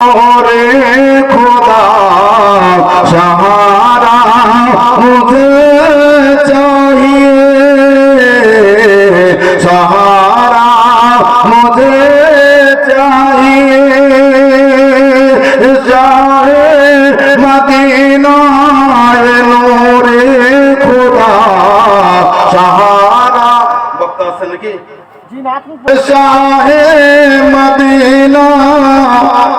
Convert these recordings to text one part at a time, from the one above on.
ওরে খোদা সাহারা মুখে চাহিয়ে সাহারা মুখে চাহিয়ে যারে মদিনায় নোরে খোদা সাহারা বক্তা আছেন নাকি? শাহে মদিনা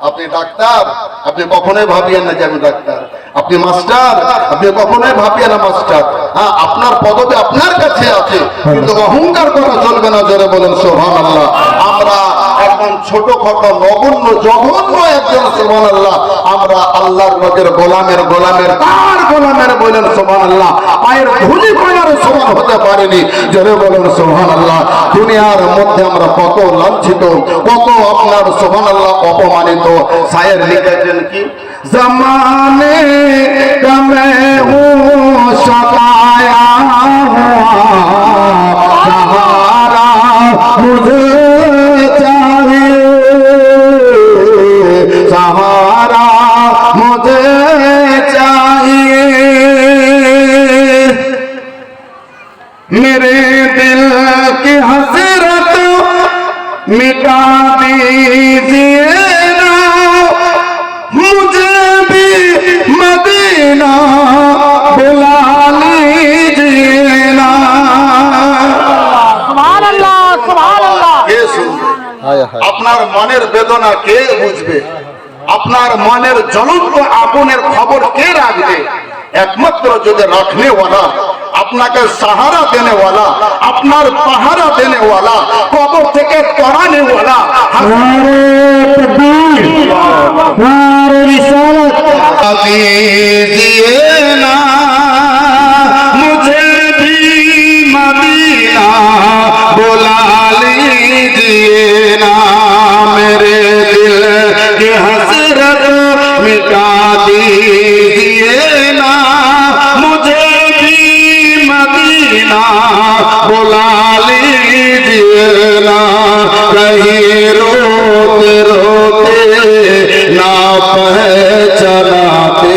আপনি ডাক্তার আপনি কখনোই ভাবিয়েন না যে আমি ডাক্তার। আপনি মাস্টার আপনি কখনোই ভাবিয়েন না মাস্টার। হ্যাঁ আপনার পদবি আপনার কাছে আছে কিন্তু অহংকার করা চলবে না জোরে বলেন সোহান আল্লাহ আমরা একদম ছোট খাটো নগণ্য জঘন্য একজন সোহান আল্লাহ আমরা আল্লাহর লোকের গোলামের গোলামের তার গোলামের বলেন সোহান আল্লাহ পায়ের ধুলি হতে পারেনি। জোরে বলেন সোহান আল্লাহ দুনিয়ার মধ্যে আমরা কত লাঞ্ছিত, কত আপনার সোহান আল্লাহ অপমানিত। সায়ের লিখেছেন কি? জমানে কমে সতায়া मेरे दिल की हसरत मिटा दीजिए ना मुझे भी मदीना बुला लीजिए ना সুবহানাল্লাহ সুবহানাল্লাহ কে শুনবে আপনার মনের বেদনা কে বুঝবে আপনার মনের জ্বলন্ত আগুনের খবর কে রাখবে একমাত্র যদি রাখনেওয়ালা اپنا کے سہارا دینے والا اپنا پہارا دینے والا ٹیک کرانے والا نا بلا لی دینا کہیں روتے روتے نا پہچناتے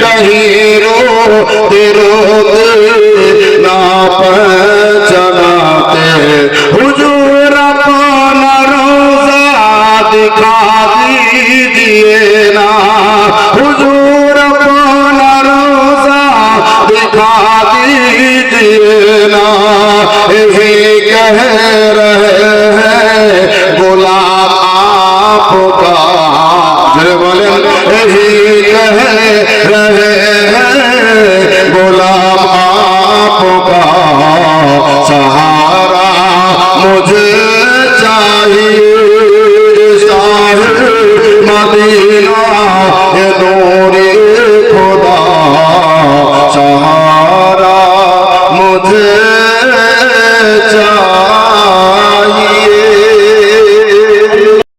کہیں روت روتے نا پہچناتے حجور اپنا روزہ دکھا دیجیے نا حجور دینا ہی کہہ رہے بولا آپ کا بولے کہہ رہے بولا آپ کا سہارا مجھے چاہیے مدینہ Good.